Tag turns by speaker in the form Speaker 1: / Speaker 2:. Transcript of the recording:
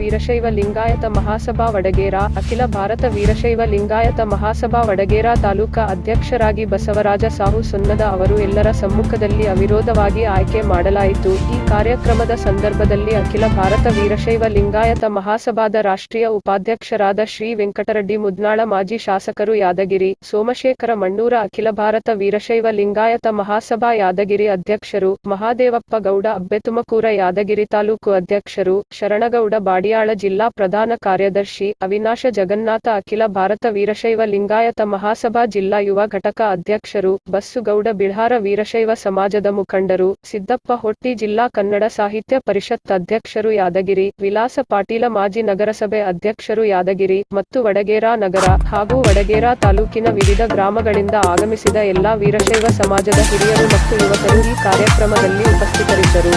Speaker 1: ವೀರಶೈವ ಲಿಂಗಾಯತ ಮಹಾಸಭಾ ವಡಗೇರ, ಅಖಿಲ ಭಾರತ ವೀರಶೈವ ಲಿಂಗಾಯತ ಮಹಾಸಭಾ ವಡಗೇರ ತಾಲೂಕಾ ಅಧ್ಯಕ್ಷರಾಗಿ ಬಸವರಾಜ ಸಾಹು ಸುನ್ನದ ಅವರು ಎಲ್ಲರ ಸಮ್ಮುಖದಲ್ಲಿ ಅವಿರೋಧವಾಗಿ ಆಯ್ಕೆ ಮಾಡಲಾಯಿತು. ಈ ಕಾರ್ಯಕ್ರಮದ ಸಂದರ್ಭದಲ್ಲಿ ಅಖಿಲ ಭಾರತ ವೀರಶೈವ ಲಿಂಗಾಯತ ಮಹಾಸಭಾದ ರಾಷ್ಟ್ರೀಯ ಉಪಾಧ್ಯಕ್ಷರಾದ ಶ್ರೀ ವೆಂಕಟರೆಡ್ಡಿ ಮುದ್ನಾಳ, ಮಾಜಿ ಶಾಸಕರು ಯಾದಗಿರಿ, ಸೋಮಶೇಖರ ಮಣ್ಣೂರ, ಅಖಿಲ ಭಾರತ ವೀರಶೈವ ಲಿಂಗಾಯತ ಮಹಾಸಭಾ ಯಾದಗಿರಿ ಅಧ್ಯಕ್ಷರು, ಮಹಾದೇವಪ್ಪ ಗೌಡ, ಅಬ್ಬೆತುಮಕೂರ ಯಾದಗಿರಿ ತಾಲೂಕು ಅಧ್ಯಕ್ಷರು, ಶರಣಗೌಡ ಬಾಡಿಯಾಳ ಜಿಲ್ಲಾ ಪ್ರಧಾನ ಕಾರ್ಯದರ್ಶಿ ಅವಿನಾಶ ಜಗನ್ನಾಥ, ಅಖಿಲ ಭಾರತ ವೀರಶೈವ ಲಿಂಗಾಯತ ಮಹಾಸಭಾ ಜಿಲ್ಲಾ ಯುವ ಘಟಕ ಅಧ್ಯಕ್ಷರು ಬಸ್ಸುಗೌಡ ಬಿಳಾರ ವೀರಶೈವ ಸಮಾಜದ ಮುಖಂಡರು, ಸಿದ್ದಪ್ಪ ಹೊಟ್ಟಿ ಜಿಲ್ಲಾ ಕನ್ನಡ ಸಾಹಿತ್ಯ ಪರಿಷತ್ ಅಧ್ಯಕ್ಷರು ಯಾದಗಿರಿ, ವಿಲಾಸ ಪಾಟೀಲ ಮಾಜಿ ನಗರಸಭೆ ಅಧ್ಯಕ್ಷರು ಯಾದಗಿರಿ ಮತ್ತು ವಡಗೇರಾ ನಗರ ಹಾಗೂ ವಡಗೇರಾ ತಾಲೂಕಿನ ವಿವಿಧ ಗ್ರಾಮಗಳಿಂದ ಆಗಮಿಸಿದ ಎಲ್ಲಾ ವೀರಶೈವ ಸಮಾಜದ ಹಿರಿಯರು ಮತ್ತು ಯುವಕರು ಈ ಕಾರ್ಯಕ್ರಮದಲ್ಲಿ ಉಪಸ್ಥಿತರಿದ್ದರು.